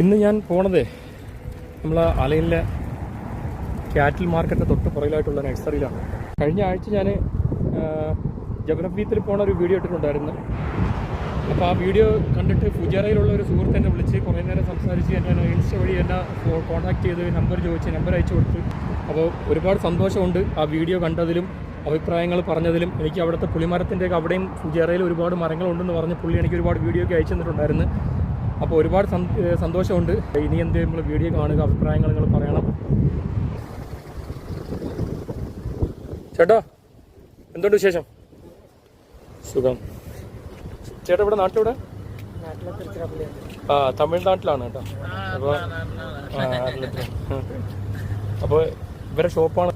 ഇന്ന് ഞാൻ പോണത് നമ്മൾ അലയിലെ ക്യാറ്റിൽ മാർക്കറ്റിന്റെ തൊട്ട് പുറകിലായിട്ടുള്ള നഴ്സറിയിലാണ്. കഴിഞ്ഞ ആഴ്ച ഞാൻ ജഗ്രഫീത്തിൽ പോണ ഒരു വീഡിയോ ഇട്ടിട്ടുണ്ടായിരുന്നു. അപ്പോൾ ആ വീഡിയോ കണ്ടിട്ട് ഫുജേറയിലുള്ള ഒരു സുഹൃത്ത് എന്നെ വിളിച്ച് കുറേ നേരം സംസാരിച്ച് എന്നെ ഇൻസ്റ്റ വഴി എന്നെ കോൺടാക്ട് ചെയ്ത് നമ്പർ ചോദിച്ച് നമ്പർ അയച്ചു കൊടുത്ത്. അപ്പോൾ ഒരുപാട് സന്തോഷമുണ്ട് ആ വീഡിയോ കണ്ടതിലും അഭിപ്രായങ്ങൾ പറഞ്ഞതിലും. എനിക്ക് അവിടുത്തെ പുളിമരത്തിന്റെയൊക്കെ അവിടെയും ഫുജേറയിൽ ഒരുപാട് മരങ്ങളുണ്ടെന്ന് പറഞ്ഞ് പുള്ളി എനിക്ക് ഒരുപാട് വീഡിയോ ഒക്കെ അയച്ചു തന്നിട്ടുണ്ടായിരുന്നു. അപ്പോൾ ഒരുപാട് സന്തോഷമുണ്ട്. ഇനി എന്ത് നമ്മൾ വീഡിയോ കാണുക അഭിപ്രായങ്ങൾ നിങ്ങൾ പറയണം. ചേട്ടാ എന്തുണ്ട് വിശേഷം? സുഖം. ചേട്ടാ ഇവിടെ നാട്ടിലൂടെ ആ തമിഴ്നാട്ടിലാണ് കേട്ടോ. അപ്പോൾ അപ്പോൾ ഇവരെ ഷോപ്പാണ്.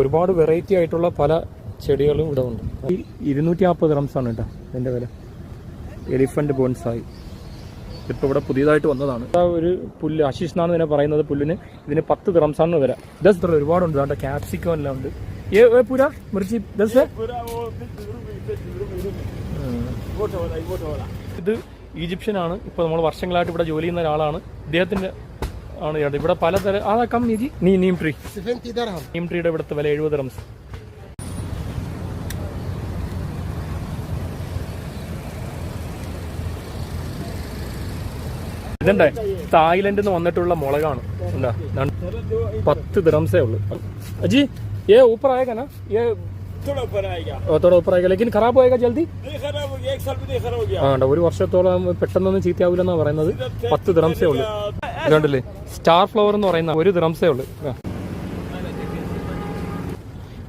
ഒരുപാട് വെറൈറ്റി ആയിട്ടുള്ള പല ചെടികളും ഇവിടെ ഉണ്ട്. ഇരുന്നൂറ്റി നാൽപ്പത് റംസാണ് കേട്ടോ ഇതിന്റെ വില. Elephant bonsai. ഇപ്പോൾ ഇവിടെ പുതിയതായിട്ട് വന്നതാണ്. ഒരു പുല്ല് അശീഷ് എന്നാണ് ഇതിനെ പറയുന്നത് പുല്ലിന്. ഇതിന് പത്ത് തിറംസാണ് വരാം. ദസ് ഇത്ര ഒരുപാടുണ്ട്. അതാണ്ട് ക്യാപ്സിക്കോ എല്ലാം ഉണ്ട്. ഏ പുര മിർച്ചി ദസ് ഇത് ഈജിപ്ഷ്യനാണ്. ഇപ്പോൾ നമ്മൾ വർഷങ്ങളായിട്ട് ഇവിടെ ജോലി ചെയ്യുന്ന ഒരാളാണ്. ഇദ്ദേഹത്തിന്റെ ആണ് ഇവിടെ പലതരം ആ നീജി? നീ നീം ട്രീ നീം ട്രീയുടെ ഇവിടുത്തെ വില എഴുപത് റംസ് ഇതണ്ടേ തായ്ലൻഡിൽ നിന്ന് വന്നിട്ടുള്ള മുളകാണ് എന്താ ഇതാണ് പത്ത് ദിറംസേ ഉള്ളു അജി ये ऊपर आएगा ना ये थोड़ा ऊपर आएगा और थोड़ा ऊपर आएगा लेकिन खराब होएगा जल्दी नहीं खराब हो गया एक साल में नहीं खराब हो गया ആ ഉണ്ട്. ഒരു വർഷത്തോളം പെട്ടെന്നൊന്നും ചീത്തയാവില്ലെന്നാ പറയുന്നത് പത്ത് ദിറംസേ ഉള്ളു ഇതുണ്ടല്ലേ സ്റ്റാർ ഫ്ലവർ എന്ന് പറയുന്ന ഒരു ദിറംസേ ഉള്ളു ആ.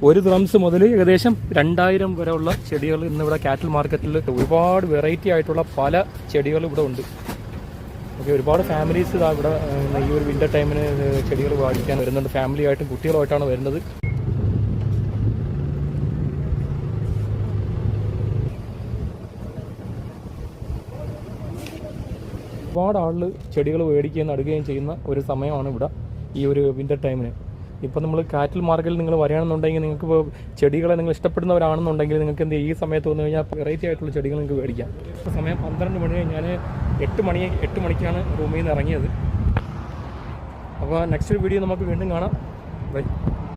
ഒരു ദ്രംസ് മുതൽ ഏകദേശം രണ്ടായിരം വരെ ഉള്ള ചെടികൾ ഇന്നിവിടെ കാറ്റൽ മാർക്കറ്റിൽ ഒരുപാട് വെറൈറ്റി ആയിട്ടുള്ള പല ചെടികൾ ഇവിടെ ഉണ്ട് ഓക്കെ ഒരുപാട് ഫാമിലീസ് ഇതാ ഇവിടെ ഈ ഒരു വിന്റർ ടൈമിന് ചെടികൾ വാങ്ങിക്കാൻ വരുന്നുണ്ട്. ഫാമിലി ആയിട്ടും കുട്ടികളുമായിട്ടാണ് വരുന്നത്. ഒരുപാട് ആളുകൾ ചെടികൾ മേടിക്കുകയും നടുകയും ചെയ്യുന്ന ഒരു സമയമാണ് ഇവിടെ ഈ ഒരു വിന്റർ ടൈമിന് ഇപ്പം നമ്മൾ കാറ്റിൽ മാർഗത്തിൽ നിങ്ങൾ വരികയാണെന്നുണ്ടെങ്കിൽ നിങ്ങൾക്ക് ഇപ്പോൾ ചെടികളെ നിങ്ങൾ ഇഷ്ടപ്പെടുന്നവരാണെന്നുണ്ടെങ്കിൽ നിങ്ങൾക്ക് എന്ത് ഈ സമയത്ത് വന്നു കഴിഞ്ഞാൽ വെറൈറ്റി ആയിട്ടുള്ള ചെടികൾ നിങ്ങൾക്ക് മേടിക്കാം. ഇപ്പോൾ സമയം പന്ത്രണ്ട് മണി ഞാൻ എട്ട് മണി എട്ട് മണിക്കാണ് റൂമിൽ നിന്ന് ഇറങ്ങിയത്. അപ്പോൾ നെക്സ്റ്റ് വീഡിയോ നമുക്ക് വീണ്ടും കാണാം. ബൈ